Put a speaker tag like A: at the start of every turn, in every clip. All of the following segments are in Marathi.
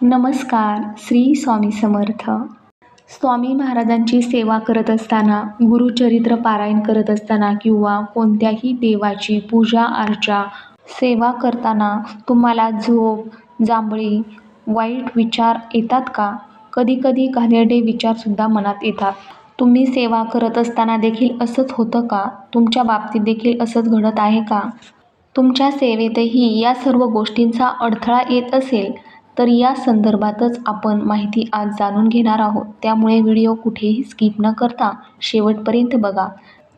A: नमस्कार श्री स्वामी समर्थ. स्वामी महाराजांची सेवा करत असताना गुरुचरित्र पारायण करत असताना किंवा कोणत्याही देवाची पूजा अर्चा सेवा करताना तुम्हाला झोप जांभळी वाईट विचार येतात का? कधीकधी घाणेरडे विचारसुद्धा मनात येतात. तुम्ही सेवा करत असताना देखील असंच होतं का? तुमच्या बाबतीत देखील असंच घडत आहे का? तुमच्या सेवेतही या सर्व गोष्टींचा अडथळा येत असेल. तर या संदर्भातच आपण माहिती आज जाणून घेणार आहोत. त्यामुळे व्हिडिओ कुठेही स्किप न करता शेवटपर्यंत बघा.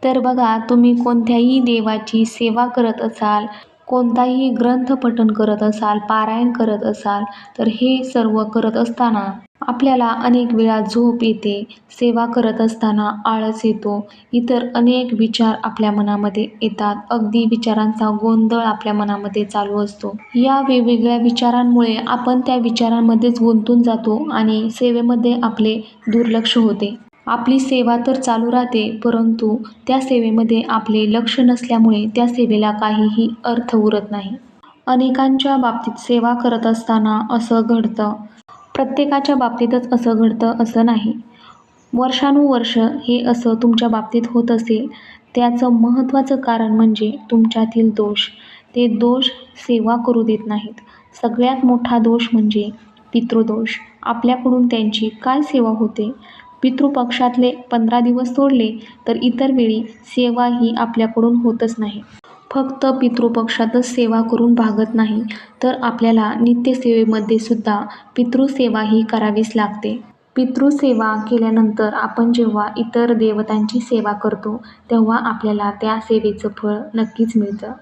A: तर बघा तुम्ही कोणत्याही देवाची सेवा करत असाल कोणताही ग्रंथ पठण करत असाल पारायण करत असाल तर हे सर्व करत असताना आपल्याला अनेक वेळा झोप येते सेवा करत असताना आळस येतो इतर अनेक विचार आपल्या मनामध्ये येतात. अगदी विचारांचा गोंधळ आपल्या मनामध्ये चालू असतो. या वेगवेगळ्या विचारांमुळे आपण त्या विचारांमध्येच गुंतून जातो आणि सेवेमध्ये आपले दुर्लक्ष होते. आपली सेवा तर चालू राहते परंतु त्या सेवेमध्ये आपले लक्ष नसल्यामुळे त्या सेवेला काहीही अर्थ उरत नाही. अनेकांच्या बाबतीत सेवा करत असताना असं घडतं. प्रत्येकाच्या बाबतीतच असं घडतं असं नाही. वर्षानुवर्ष हे असं तुमच्या बाबतीत होत असेल. त्याचं महत्त्वाचं कारण म्हणजे तुमच्यातील दोष. ते दोष सेवा करू देत नाहीत. सगळ्यात मोठा दोष म्हणजे पितृदोष. आपल्याकडून त्यांची काय सेवा होते? पितृपक्षातले पंधरा दिवस सोडले तर इतर वेळी सेवा ही आपल्याकडून होतच नाही. फक्त पितृपक्षातच सेवा करून भागत नाही तर आपल्याला नित्यसेवेमध्ये सुद्धा पितृसेवाही करावीच लागते. पितृसेवा केल्यानंतर आपण जेव्हा इतर देवतांची सेवा करतो तेव्हा आपल्याला त्या सेवेचं फळ नक्कीच मिळतं.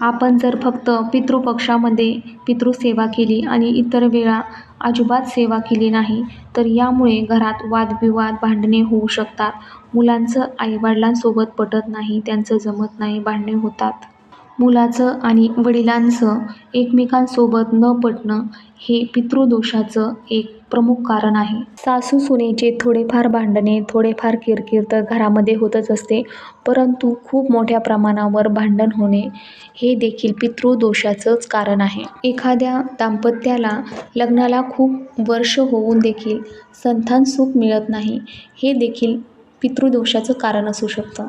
A: आपण जर फक्त पितृपक्षामध्ये पितृसेवा केली आणि इतर वेळा अजिबात सेवा केली नाही तर यामुळे घरात वादविवाद भांडणे होऊ शकतात. मुलांचं आईवडिलांसोबत पटत नाही त्यांचं जमत नाही भांडणे होतात. मुलाचं आणि वडिलांचं एकमेकांसोबत न पटणं हे पितृदोषाचं एक प्रमुख कारण आहे. सासू सुनेचे थोडेफार भांडणे थोडेफार किरकिर तर घरामध्ये होतच असते परंतु खूप मोठ्या प्रमाणावर भांडण होणे हे देखील पितृदोषाचंच कारण आहे. एखाद्या दाम्पत्याला लग्नाला खूप वर्ष होऊन देखील संतान सुख मिळत नाही हे देखील पितृदोषाचं कारण असू शकतं.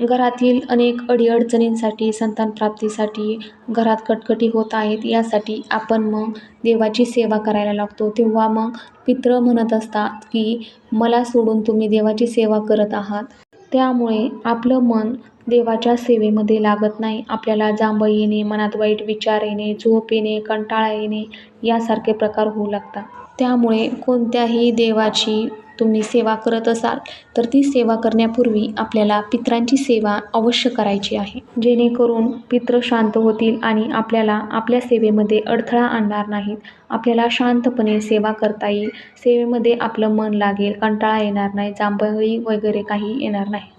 A: घरातील अनेक अडीअडचणींसाठी संतानप्राप्तीसाठी घरात कटकटी होत आहेत यासाठी आपण मग देवाची सेवा करायला लागतो. तेव्हा मग पित्र म्हणत असतात की मला सोडून तुम्ही देवाची सेवा करत आहात. त्यामुळे आपलं मन देवाच्या सेवेमध्ये लागत नाही. आपल्याला जांभळ येणे मनात वाईट विचार येणे झोप येणे कंटाळा येणे यासारखे प्रकार होऊ लागतात. त्यामुळे कोणत्याही देवाची तुम्ही सेवा करत असाल तर ती सेवा करण्यापूर्वी आपल्याला पित्रांची सेवा अवश्य करायची आहे. जेणेकरून पित्र शांत होतील आणि आपल्याला आपल्या सेवेमध्ये अडथळा आणणार नाहीत. आपल्याला शांतपणे सेवा करता येईल. सेवेमध्ये आपलं मन लागेल कंटाळा येणार नाही जांभळी वगैरे काही येणार नाही.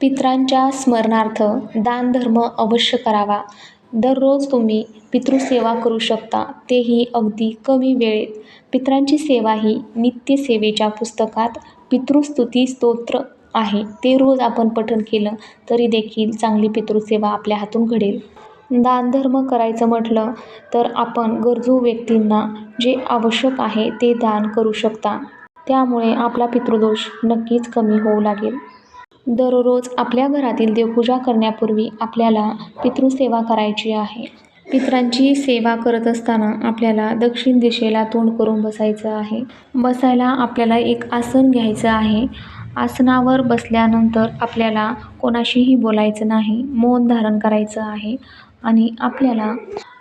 A: पित्रांच्या स्मरणार्थ दानधर्म अवश्य करावा. दररोज तुम्ही पितृसेवा करू शकता तेही अगदी कमी वेळेत. पित्रांची सेवा ही नित्यसेवेच्या पुस्तकात पितृस्तुती स्तोत्र आहे. ते रोज आपण पठण केलं तरी देखील चांगली पितृसेवा आपल्या हातून घडेल. दानधर्म करायचं म्हटलं तर आपण गरजू व्यक्तींना जे आवश्यक आहे ते दान करू शकता. त्यामुळे आपला पितृदोष नक्कीच कमी होऊ लागेल. दररोज आपल्या घरातील देवपूजा करण्यापूर्वी आपल्याला पितृसेवा करायची आहे. पित्रांची सेवा करत असताना आपल्याला दक्षिण दिशेला तोंड करून बसायचं आहे. बसायला आपल्याला एक आसन घ्यायचं आहे. आसनावर बसल्यानंतर आपल्याला कोणाशीही बोलायचं नाही मौन धारण करायचं आहे आणि आपल्याला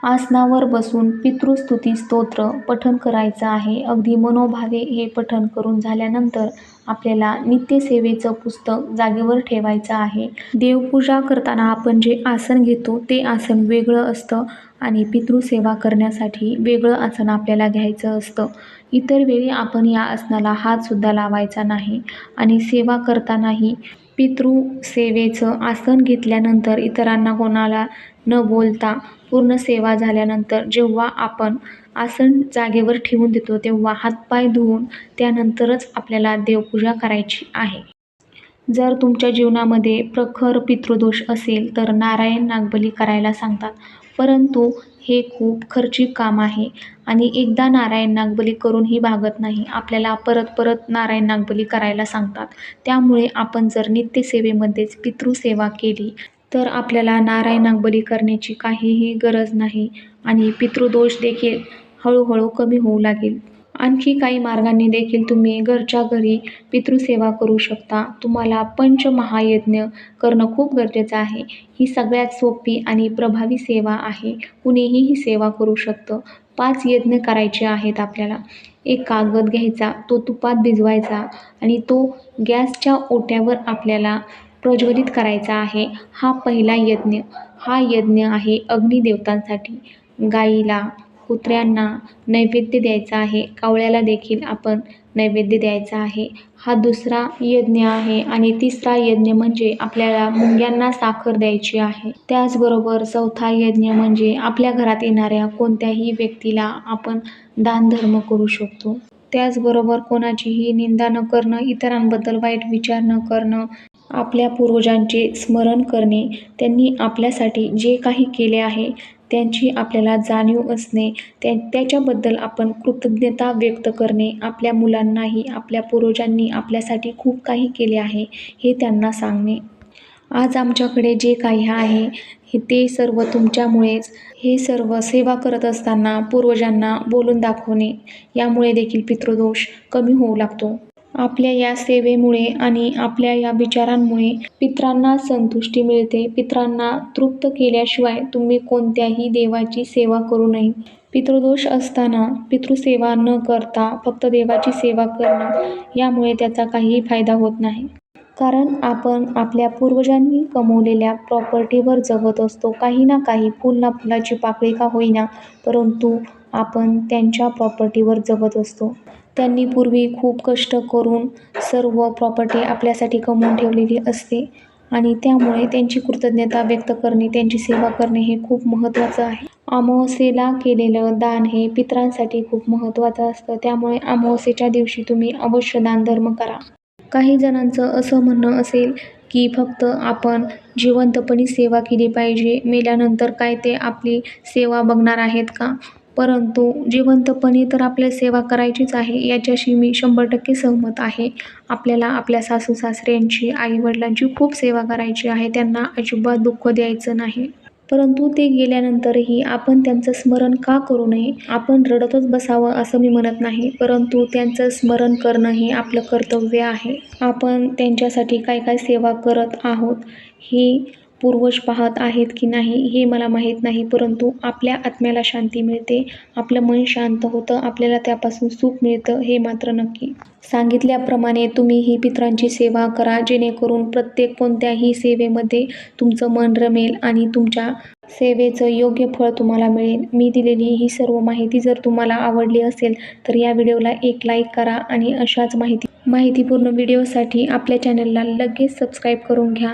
A: आसनावर बसून पितृस्तुती स्तोत्र पठण करायचं आहे. अगदी मनोभावे हे पठण करून झाल्यानंतर आपल्याला नित्यसेवेचं पुस्तक जागेवर ठेवायचं आहे. देवपूजा करताना आपण जे आसन घेतो ते आसन वेगळं असतं आणि पितृसेवा करण्यासाठी वेगळं आसन आपल्याला घ्यायचं असतं. इतर वेळी आपण या आसनाला हातसुद्धा लावायचा नाही आणि सेवा करतानाही पितृसेवेचं आसन घेतल्यानंतर इतरांना कोणाला न बोलता पूर्ण सेवा झाल्यानंतर जेव्हा आपण आसन जागेवर ठेवून देतो. तेव्हा हातपाय धुवून त्यानंतरच आपल्याला देवपूजा करायची आहे. जर तुमच्या जीवनामध्ये प्रखर पितृदोष असेल तर नारायण नागबली करायला सांगतात. परंतु हे खूप खर्चिक काम आहे आणि एकदा नारायण नागबली करूनही भागत नाही आपल्याला परत परत नारायण नागबली करायला सांगतात. त्यामुळे आपण जर नित्यसेवेमध्येच पितृसेवा केली तर आपल्याला नारायण नागबली करण्याची काहीही गरज नाही आणि पितृदोष देखील हळूहळू कमी होऊ लागेल. आणखी काही मार्गांनी देखील तुम्ही घरच्या घरी पितृसेवा करू शकता. तुम्हाला पंचमहायज्ञ करणं खूप गरजेचं आहे. ही सगळ्यात सोपी आणि प्रभावी सेवा आहे. कुणीही ही सेवा करू शकतं. पाच यज्ञ करायचे आहेत आपल्याला. एक कागद घ्यायचा तो तुपात भिजवायचा आणि तो गॅसच्या ओट्यावर आपल्याला प्रज्वलित करायचा आहे. हा पहिला यज्ञ. हा यज्ञ आहे अग्निदेवतांसाठी. गाईला कुत्र्यांना नैवेद्य द्यायचा आहे. कावळ्याला देखील आपण नैवेद्य द्यायचा आहे. हा दुसरा यज्ञ आहे आणि तिसरा यज्ञ म्हणजे आपल्याला मुंग्यांना साखर द्यायची आहे. त्याचबरोबर चौथा यज्ञ म्हणजे आपल्या घरात येणाऱ्या कोणत्याही व्यक्तीला आपण दानधर्म करू शकतो. त्याचबरोबर कोणाचीही निंदा न करणं इतरांबद्दल वाईट विचार न करणं आपल्या पूर्वजांचे स्मरण करणे त्यांनी आपल्यासाठी जे काही केले आहे त्यांची आपल्याला जाणीव असणे त्या त्याच्याबद्दल आपण कृतज्ञता व्यक्त करणे आपल्या मुलांनाही आपल्या पूर्वजांनी आपल्यासाठी खूप काही केले आहे हे त्यांना सांगणे. आज आमच्याकडे जे काही आहे हे ते सर्व तुमच्यामुळेच हे सर्व सेवा करत असताना पूर्वजांना बोलून दाखवणे. यामुळे देखील पितृदोष कमी होऊ लागतो. आपल्या या सेवेमुळे आणि आपल्या या विचारांमुळे पित्रांना संतुष्टी मिळते. पित्रांना तृप्त केल्याशिवाय तुम्ही कोणत्याही देवाची सेवा करू नये. पितृदोष असताना पितृसेवा न करता फक्त देवाची सेवा करणं यामुळे त्याचा काहीही फायदा होत नाही. कारण आपण आपल्या पूर्वजांनी कमवलेल्या प्रॉपर्टीवर जगत असतो. काही ना काही फुल ना फुलाची पाकळी का होईना परंतु आपण त्यांच्या प्रॉपर्टीवर जगत असतो. त्यांनी पूर्वी खूप कष्ट करून सर्व प्रॉपर्टी आपल्यासाठी कमवून ठेवलेली असते आणि त्यामुळे त्यांची कृतज्ञता व्यक्त करणे त्यांची सेवा करणे हे खूप महत्त्वाचं आहे. अमावस्येला केलेलं दान हे पितरांसाठी खूप महत्त्वाचं असतं. त्यामुळे अमावस्येच्या दिवशी तुम्ही अवश्य दानधर्म करा. काही जणांचं असं म्हणणं असेल की फक्त आपण जिवंतपणी सेवा केली पाहिजे मेल्यानंतर काय ते आपली सेवा बघणार आहेत का? परंतु जिवंतपणी तर आपल्या सेवा करायचीच आहे याच्याशी मी शंभर टक्के सहमत आहे. आपल्याला आपल्या सासू सासऱ्यांची आईवडिलांची खूप सेवा करायची आहे त्यांना अजिबात दुःख द्यायचं नाही. परंतु ते गेल्यानंतरही आपण त्यांचं स्मरण का करू नये? आपण रडतच बसावं असं मी म्हणत नाही परंतु त्यांचं स्मरण करणं हे आपलं कर्तव्य आहे. आपण त्यांच्यासाठी काय काय सेवा करत आहोत ही पूर्वज पाहत आहेत की नाही हे मला माहीत नाही परंतु आपल्या आत्म्याला शांती मिळते आपलं मन शांत होतं आपल्याला त्यापासून सुख मिळतं हे मात्र नक्की. सांगितल्याप्रमाणे तुम्ही ही पित्रांची सेवा करा जेणेकरून प्रत्येक कोणत्याही सेवेमध्ये तुमचं मन रमेल आणि तुमच्या सेवेचं योग्य फळ तुम्हाला मिळेल. मी दिलेली ही सर्व माहिती जर तुम्हाला आवडली असेल तर या व्हिडिओला एक लाईक करा आणि अशाच माहिती माहितीपूर्ण व्हिडिओसाठी आपल्या चॅनलला लगेच सबस्क्राईब करून घ्या.